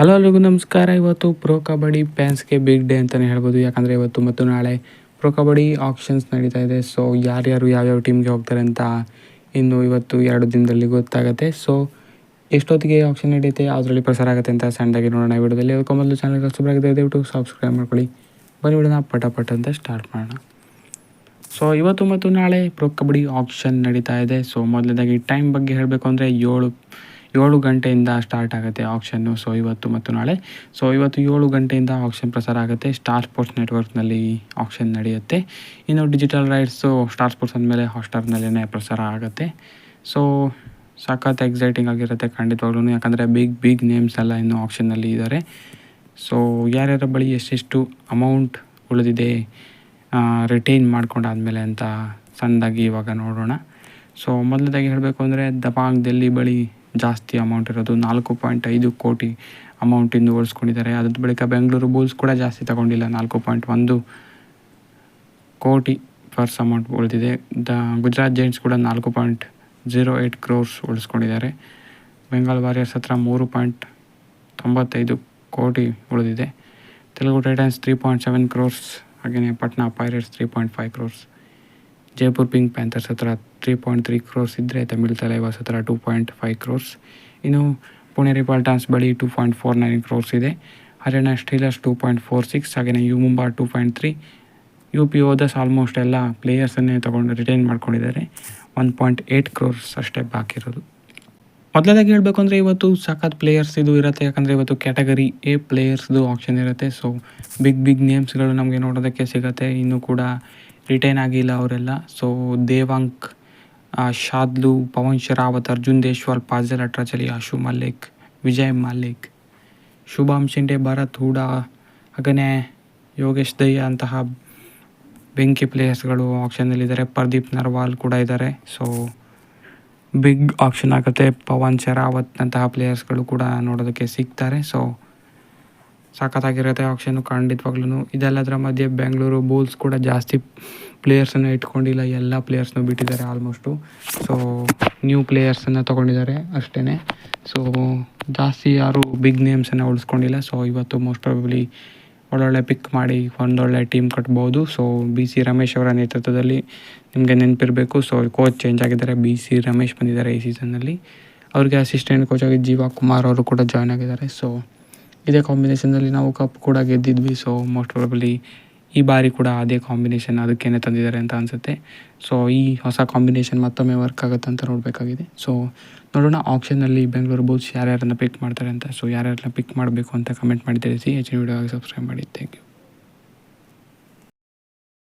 Hello ಎಲ್ರಿಗೂ ನಮಸ್ಕಾರ. ಇವತ್ತು ಪ್ರೋ ಕಬಡ್ಡಿ ಫ್ಯಾನ್ಸ್ಗೆ ಬಿಗ್ ಡೇ ಅಂತಲೇ ಹೇಳ್ಬೋದು. ಯಾಕಂದರೆ ಇವತ್ತು ಮತ್ತು ನಾಳೆ ಪ್ರೋ ಕಬಡ್ಡಿ ಆಪ್ಷನ್ಸ್ ನಡೀತಾ ಇದೆ. ಸೊ ಯಾರ್ಯಾರು ಯಾವ್ಯಾವ ಟೀಮ್ಗೆ ಹೋಗ್ತಾರೆ ಅಂತ ಇನ್ನು ಇವತ್ತು ಎರಡು ದಿನದಲ್ಲಿ ಗೊತ್ತಾಗುತ್ತೆ. ಸೊ ಎಷ್ಟೊತ್ತಿಗೆ ಆಪ್ಷನ್ ನಡೆಯುತ್ತೆ ಅದರಲ್ಲಿ ಪ್ರಸಾರ ಆಗುತ್ತೆ ಅಂತ ಸಣ್ಣದಾಗಿ ನೋಡೋಣ. ವಿಡಿಯೋದಲ್ಲಿ ಅದಕ್ಕೆ ಮೊದಲು ಚಾನಲ್ ಕಷ್ಟಬರಾಗಿದೆ ದಯವಿಟ್ಟು ಸಬ್ಸ್ಕ್ರೈಬ್ ಮಾಡ್ಕೊಳ್ಳಿ. ಬನ್ನಿ ವಿಡಿಯೋನ ಪಟ ಅಂತ ಸ್ಟಾರ್ಟ್ ಮಾಡೋಣ. ಸೊ ಇವತ್ತು ಮತ್ತು ನಾಳೆ ಪ್ರೊ ಕಬಡ್ಡಿ ಆಪ್ಷನ್ ನಡೀತಾ ಇದೆ. ಸೊ ಮೊದಲನೇದಾಗಿ ಟೈಮ್ ಬಗ್ಗೆ ಹೇಳಬೇಕು ಅಂದರೆ ಏಳು ಏಳು ಗಂಟೆಯಿಂದ ಸ್ಟಾರ್ಟ್ ಆಗುತ್ತೆ ಆಕ್ಷನ್ನು ಸೊ ಇವತ್ತು ಮತ್ತು ನಾಳೆ. ಸೊ ಇವತ್ತು ಏಳು ಗಂಟೆಯಿಂದ ಆಕ್ಷನ್ ಪ್ರಸಾರ ಆಗುತ್ತೆ. ಸ್ಟಾರ್ ಸ್ಪೋರ್ಟ್ಸ್ ನೆಟ್ವರ್ಕ್ನಲ್ಲಿ ಆಕ್ಷನ್ ನಡೆಯುತ್ತೆ. ಇನ್ನು ಡಿಜಿಟಲ್ ರೈಟ್ಸು ಸ್ಟಾರ್ ಸ್ಪೋರ್ಟ್ಸ್ ಅಂದಮೇಲೆ ಹಾಟ್ಸ್ಟಾರ್ನಲ್ಲೇ ಪ್ರಸಾರ ಆಗುತ್ತೆ. ಸೊ ಸಖತ್ ಎಕ್ಸೈಟಿಂಗ್ ಆಗಿರುತ್ತೆ ಖಂಡಿತವಾಗ್ಲೂ ಯಾಕಂದರೆ ಬಿಗ್ ಬಿಗ್ ನೇಮ್ಸ್ ಎಲ್ಲ ಇನ್ನು ಆಪ್ಷನ್ನಲ್ಲಿ ಇದ್ದಾರೆ ಸೊ ಯಾರ್ಯಾರ ಬಳಿ ಎಷ್ಟೆಷ್ಟು ಅಮೌಂಟ್ ಉಳಿದಿದೆ ರಿಟೈನ್ ಮಾಡ್ಕೊಂಡಾದಮೇಲೆ ಅಂತ, ಸಣ್ಣದಾಗಿ ಇವಾಗ ನೋಡೋಣ. ಸೊ ಮೊದಲದಾಗಿ ಹೇಳಬೇಕು ಅಂದರೆ ದಬಾಂಗ್ ಡೆಲ್ಲಿ ಬಳಿ ಜಾಸ್ತಿ ಅಮೌಂಟ್ ಇರೋದು. ನಾಲ್ಕು ಪಾಯಿಂಟ್ ಐದು ಕೋಟಿ ಅಮೌಂಟ್ ಇಂದು ಉಳಿಸ್ಕೊಂಡಿದ್ದಾರೆ. ಅದ್ರ ಬಳಿಕ ಬೆಂಗಳೂರು ಬುಲ್ಸ್ ಕೂಡ ಜಾಸ್ತಿ ತಗೊಂಡಿಲ್ಲ. ನಾಲ್ಕು ಪಾಯಿಂಟ್ ಒಂದು ಕೋಟಿ ಪರ್ಸ್ ಅಮೌಂಟ್ ಉಳಿದಿದೆ. ದ ಗುಜರಾತ್ ಜೈಂಟ್ಸ್ ಕೂಡ ನಾಲ್ಕು ಪಾಯಿಂಟ್ ಜೀರೋ ಏಯ್ಟ್ ಕ್ರೋರ್ಸ್ ಉಳಿಸ್ಕೊಂಡಿದ್ದಾರೆ. ಬೆಂಗಾಲ್ ವಾರಿಯರ್ಸ್ ಹತ್ರ ಮೂರು ಪಾಯಿಂಟ್ ತೊಂಬತ್ತೈದು ಕೋಟಿ ಉಳಿದಿದೆ. Telugu Titans three point seven crores ಹಾಗೆಯೇ Patna Pirates three point five crores Jaipur Pink Panthers ಹತ್ರ ತ್ರೀ ಪಾಯಿಂಟ್ ತ್ರೀ ಕ್ರೋರ್ಸ್ ಇದ್ದರೆ ತಮಿಳ್ ತಲೈವಾಸ್ ಹತ್ರ ಟೂ ಪಾಯಿಂಟ್ ಫೈವ್ ಕ್ರೋರ್ಸ್ ಇನ್ನು ಪುಣೆ ರಿಪಾಲ್ಟಾನ್ಸ್ ಬಳಿ two point four nine crores ಇದೆ. Haryana Steelers two point four six ಹಾಗೆಯೇ U Mumba two point three U P ಓದಸ್ almost ಎಲ್ಲ ಪ್ಲೇಯರ್ಸನ್ನೇ ತೊಗೊಂಡು ರಿಟೈನ್ ಮಾಡ್ಕೊಂಡಿದ್ದಾರೆ. ಒನ್ ಪಾಯಿಂಟ್ ಏಯ್ಟ್ ಕ್ರೋರ್ಸ್ ಅಷ್ಟೇ ಬಾಕಿರೋದು ಮೊದಲದಾಗಿ ಹೇಳಬೇಕು ಅಂದರೆ ಇವತ್ತು ಸಖತ್ ಪ್ಲೇಯರ್ಸ್ ಇದು ಇರುತ್ತೆ. ಯಾಕಂದರೆ ಇವತ್ತು ಕ್ಯಾಟಗರಿ ಎ ಪ್ಲೇಯರ್ಸ್ದು ಆಪ್ಷನ್ ಇರುತ್ತೆ. ಸೊ ಬಿಗ್ ಬಿಗ್ ನೇಮ್ಸ್ಗಳು ನಮಗೆ ನೋಡೋದಕ್ಕೆ ಸಿಗುತ್ತೆ. ಇನ್ನೂ ಕೂಡ ರಿಟೈನ್ ಆಗಿಲ್ಲ ಅವರೆಲ್ಲ. So Devank Shadloui, Pawan Sehrawat, Arjun Deshwal Fazel Atrachali, Ashu Malik, Vijay Malik Shubham Shinde, Bharat, Hooda Yogesh ದಯ್ಯ ಅಂತಹ ಬೆಂಕಿ ಪ್ಲೇಯರ್ಸ್ಗಳು ಆಪ್ಷನ್ನಲ್ಲಿದ್ದಾರೆ ಪ್ರದೀಪ್ ನರ್ವಾಲ್ ಕೂಡ ಇದ್ದಾರೆ ಸೊ ಬಿಗ್ ಆಪ್ಷನ್ ಆಗುತ್ತೆ. ಪವನ್ ಶರಾವತ್ನಂತಹ ಪ್ಲೇಯರ್ಸ್ಗಳು ಕೂಡ ನೋಡೋದಕ್ಕೆ ಸಿಗ್ತಾರೆ. ಸೊ ಸಖತ್ತಾಗಿರುತ್ತೆ ಆಕ್ಷನು ಖಂಡಿತವಾಗ್ಲೂ ಇದೆಲ್ಲದರ ಮಧ್ಯೆ ಬೆಂಗಳೂರು ಬೂಲ್ಸ್ ಕೂಡ ಜಾಸ್ತಿ ಪ್ಲೇಯರ್ಸನ್ನು ಇಟ್ಕೊಂಡಿಲ್ಲ. ಎಲ್ಲ ಪ್ಲೇಯರ್ಸ್ನೂ ಬಿಟ್ಟಿದ್ದಾರೆ ಆಲ್ಮೋಸ್ಟು ಸೊ ನ್ಯೂ ಪ್ಲೇಯರ್ಸನ್ನು ತೊಗೊಂಡಿದ್ದಾರೆ ಅಷ್ಟೇ ಸೊ ಜಾಸ್ತಿ ಯಾರು ಬಿಗ್ ನೇಮ್ಸನ್ನು ಉಳಿಸ್ಕೊಂಡಿಲ್ಲ. ಸೊ ಇವತ್ತು ಮೋಸ್ಟ್ ಪ್ರಾಬಬ್ಲಿ ಒಳ್ಳೊಳ್ಳೆ ಪಿಕ್ ಮಾಡಿ ಒಂದೊಳ್ಳೆ ಟೀಮ್ ಕಟ್ಬೋದು. ಸೊ ಬಿ ಸಿ ರಮೇಶ್ ಅವರ ನೇತೃತ್ವದಲ್ಲಿ ನಿಮಗೆ ನೆನಪಿರಬೇಕು. ಸೊ ಕೋಚ್ ಚೇಂಜ್ ಆಗಿದ್ದಾರೆ. ಬಿ ಸಿ ರಮೇಶ್ ಬಂದಿದ್ದಾರೆ ಈ ಸೀಸನ್ನಲ್ಲಿ ಅವ್ರಿಗೆ ಅಸಿಸ್ಟೆಂಟ್ ಕೋಚ್ ಆಗಿ ಜೀವಾ ಕುಮಾರ್ ಅವರು ಕೂಡ ಜಾಯ್ನ್ ಆಗಿದ್ದಾರೆ. ಸೊ ಇದೇ ಕಾಂಬಿನೇಷನ್ನಲ್ಲಿ ನಾವು ಕಪ್ ಕೂಡ ಗೆದ್ದಿದ್ವಿ. ಸೊ ಮೋಸ್ಟ್ ಪ್ರಾಬಬ್ಲಿ ಈ ಬಾರಿ ಕೂಡ ಅದೇ ಕಾಂಬಿನೇಷನ್ ಅದಕ್ಕೇನೆ ತಂದಿದ್ದಾರೆ ಅಂತ ಅನಿಸುತ್ತೆ. ಸೊ ಈ ಹೊಸ ಕಾಂಬಿನೇಷನ್ ಮತ್ತೊಮ್ಮೆ ವರ್ಕ್ ಆಗುತ್ತೆ ಅಂತ ನೋಡಬೇಕಾಗಿದೆ. ಸೊ ನೋಡೋಣ ಆಪ್ಷನಲ್ಲಿ ಬೆಂಗಳೂರು ಬೂತ್ಸ್ ಯಾರ್ಯಾರನ್ನ ಪಿಕ್ ಮಾಡ್ತಾರೆ ಅಂತ. ಸೊ ಯಾರ್ಯಾರನ್ನ ಪಿಕ್ ಮಾಡಬೇಕು ಅಂತ ಕಮೆಂಟ್ ಮಾಡಿ ತಿಳಿಸಿ. ಹೆಚ್ಚಿನ ವೀಡಿಯೋ ಸಬ್ಸ್ಕ್ರೈಬ್ ಮಾಡಿ. Thank you